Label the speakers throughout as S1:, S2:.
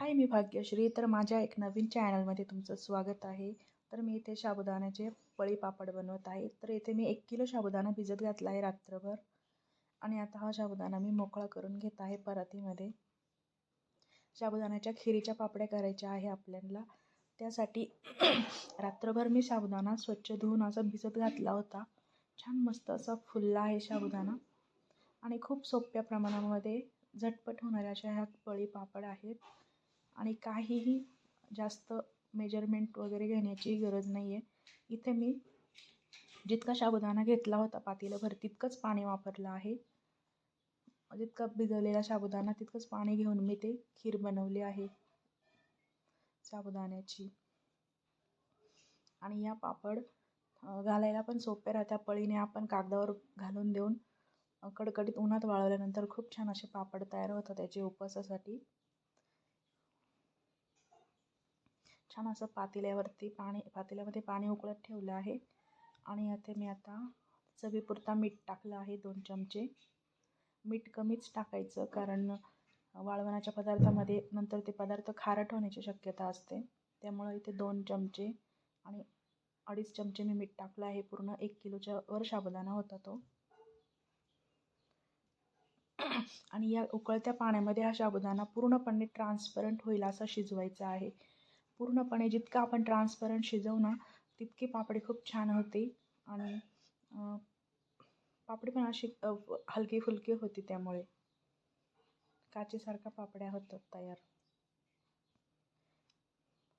S1: हाय मी भाग्यश्री. तर माझ्या एक नवीन चॅनलमध्ये तुमचं स्वागत आहे. तर मी इथे साबुदाण्याचे पळी पापड बनवत आहे. तर इथे मी एक किलो साबुदाणा भिजत घातला आहे रात्रभर. आणि आता हा साबुदाणा मी मोकळा करून घेत आहे परातीमध्ये. साबुदाण्याच्या खिरीच्या पापड्या करायच्या आहे आपल्याला. त्यासाठी रात्रभर मी साबुदाणा स्वच्छ धुवून असा भिजत घातला होता. छान मस्त असा फुलला आहे साबुदाणा. आणि खूप सोप्या प्रमाणामध्ये झटपट होणाऱ्या अशा ह्या पळी पापड आहेत. आणि काहीही जास्त मेजरमेंट वगैरे घेण्याची गरज नाही आहे इथे मी जितका साबुदाणा घेतला होता पातेल्याभर तितकंच पाणी वापरलं आहे. जितका भिजवलेला साबुदाणा तितकंच पाणी घेऊन मी ते खीर बनवली आहे. साबुदाण्याची. आणि या पापड घालायला पण सोप्या राहत्या पळीने आपण कागदावर घालून देऊन कडकडीत उन्हात वाळवल्यानंतर खूप छान असे पापड तयार होतात. त्याचे उपवासासाठी छान असं पातेल्यावरती पाणी पातेल्यामध्ये पाणी उकळत ठेवलं आहे. आणि इथे मी आता चवीपुरता मीठ टाकलं आहे दोन चमचे. मीठ कमीच टाकायचं कारण वाळवणाच्या पदार्थामध्ये नंतर ते पदार्थ खारट होण्याची शक्यता असते. त्यामुळं इथे दोन चमचे आणि अडीच चमचे मी मीठ टाकलं आहे. पूर्ण एक किलोच्या वर साबुदाणा होता तो. आणि या उकळत्या पाण्यामध्ये हा साबुदाणा पूर्णपणे ट्रान्सपरंट होईल असा शिजवायचा आहे. पूर्णपणे जितकं आपण ट्रान्सपरंट शिजवू ना तितकी पापडी खूप छान होते. आणि पापडी पण अशी हलकी फुलकी होती त्यामुळे. काचेसारख्या पापड्या होतात तयार.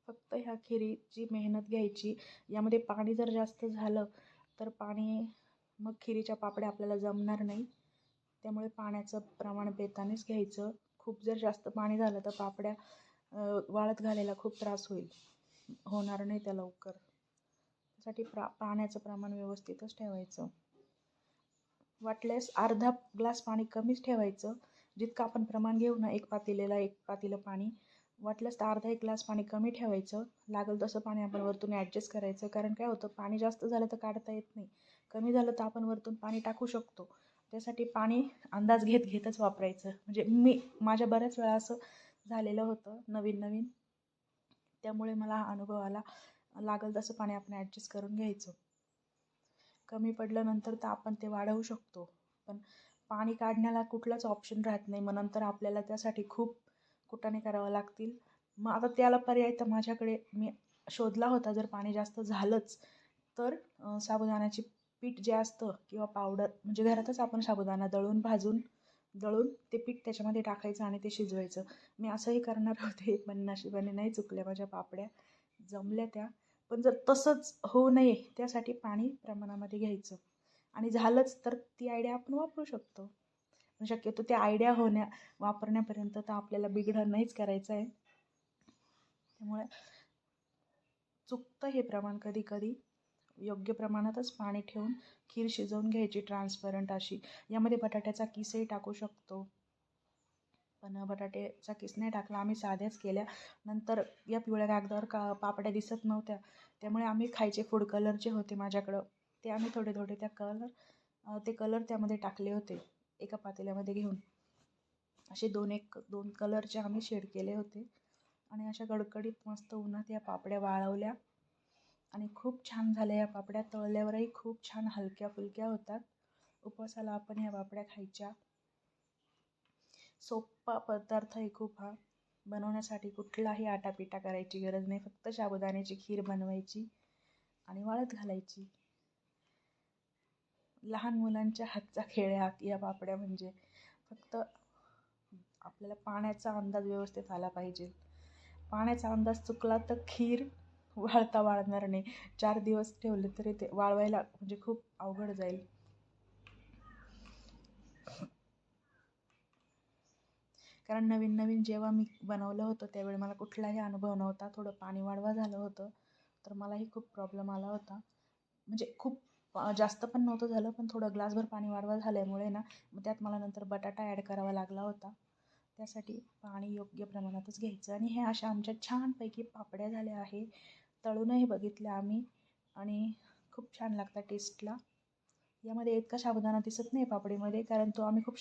S1: फक्त ह्या खिरीची मेहनत घ्यायची. यामध्ये पाणी जर जास्त झालं तर पाणी मग खिरीच्या पापड्या आपल्याला जमणार नाही. त्यामुळे पाण्याचं प्रमाण बेतानेच घ्यायचं. खूप जर जास्त पाणी झालं तर पापड्या वाळत घालायला खूप त्रास होईल. होणार नाही त्या लवकर. त्यासाठी प्रा पाण्याचं प्रमाण व्यवस्थितच ठेवायचं. वाटल्यास अर्धा ग्लास पाणी कमीच ठेवायचं. जितकं आपण प्रमाण घेऊ ना एक पातेलेला एक पातेलं पाणी. वाटल्यास तर अर्धा एक ग्लास पाणी कमी ठेवायचं. लागेल तसं पाणी आपण वरतून ॲडजस्ट करायचं. कारण काय होतं पाणी जास्त झालं तर काढता येत नाही. कमी झालं तर आपण वरतून पाणी टाकू शकतो. त्यासाठी पाणी अंदाज घेत घेतच वापरायचं. म्हणजे मी माझ्या बऱ्याच वेळा असं झालेलं होतं नवीन नवीन. त्यामुळे मला हा अनुभव आला. लागेल तसं पाणी आपण ॲडजस्ट करून घ्यायचं. कमी पडल्यानंतर तर आपण ते वाढवू शकतो. पण पाणी काढण्याला कुठलाच ऑप्शन राहत नाही. मग नंतर आपल्याला त्यासाठी खूप कुटाने करावं लागतील. मग आता त्याला पर्याय तर माझ्याकडे मी शोधला होता. जर पाणी जास्त झालंच तर साबुदाण्याची पीठ जे असतं किंवा पावडर म्हणजे घरातच आपण साबुदाणा दळून भाजून दळून ते पीठ त्याच्यामध्ये टाकायचं आणि ते शिजवायचं. मी असंही करणार होते पण नशिबाने नाही चुकल्या माझ्या पापड्या. जमल्या त्या. पण जर तसंच होऊ नये त्यासाठी पाणी प्रमाणामध्ये घ्यायचं. आणि झालंच तर ती आयडिया आपण वापरू शकतो. शक्यतो त्या आयडिया होण्या वापरण्यापर्यंत तर आपल्याला बिघडं नाहीच करायचं आहे. त्यामुळे चुकतं हे प्रमाण कधी कधी योग्य प्रमाणातच पाणी ठेवून खीर शिजवून घ्यायची ट्रान्सपरंट अशी. यामध्ये बटाट्याचा किसही टाकू शकतो. पण बटाट्याचा किस नाही टाकला आम्ही साध्याच केल्या. नंतर या पिवळ्या कागदावर का पापड्या दिसत नव्हत्या. त्यामुळे आम्ही खायचे फूड कलर जे होते माझ्याकडं ते आम्ही थोडे थोडे त्या कलर ते कलर त्यामध्ये टाकले होते एका पातेल्यामध्ये घेऊन. असे दोन एक दोन कलरचे आम्ही शेड केले होते. आणि अशा कडकडीत मस्त उन्हात या पापड्या वाळवल्या. आणि खूप छान झाल्या या पापड्या. तळल्यावरही खूप छान हलक्या फुलक्या होतात. उपवासाला आपण ह्या पापड्या खायच्या. सोप्पा पदार्थ आहे खूप हा. बनवण्यासाठी कुठलाही आटापिटा करायची गरज नाही. फक्त साबुदाण्याची खीर बनवायची आणि वाळत घालायची. लहान मुलांच्या हातचा खेळ हा या पापड्या म्हणजे. फक्त आपल्याला पाण्याचा अंदाज व्यवस्थित आला पाहिजे. पाण्याचा अंदाज चुकला तर खीर वाळता वाळणार नाही. चार दिवस ठेवले तरी ते वाळवायला म्हणजे खूप अवघड जाईल. कारण नवीन नवीन जेव्हा मी बनवलं होतं त्यावेळी मला कुठलाही अनुभव नव्हता. थोडं पाणी वाढवा झालं होतं तर मलाही खूप प्रॉब्लेम आला होता. म्हणजे खूप जास्त पण नव्हतं झालं पण थोडं ग्लासभर पाणी वाढवा झाल्यामुळे ना मग त्यात मला नंतर बटाटा ॲड करावा लागला होता. त्यासाठी पाणी योग्य प्रमाणातच घ्यायचं. आणि हे अशा आमच्या छानपैकी पापड्या झाल्या आहे तळूनही बघितलं आम्ही आणि खूप छान लागतात टेस्टला यामध्ये इतका साबुदाणा दिसत नाही पापडीमध्ये कारण तो आम्ही खूप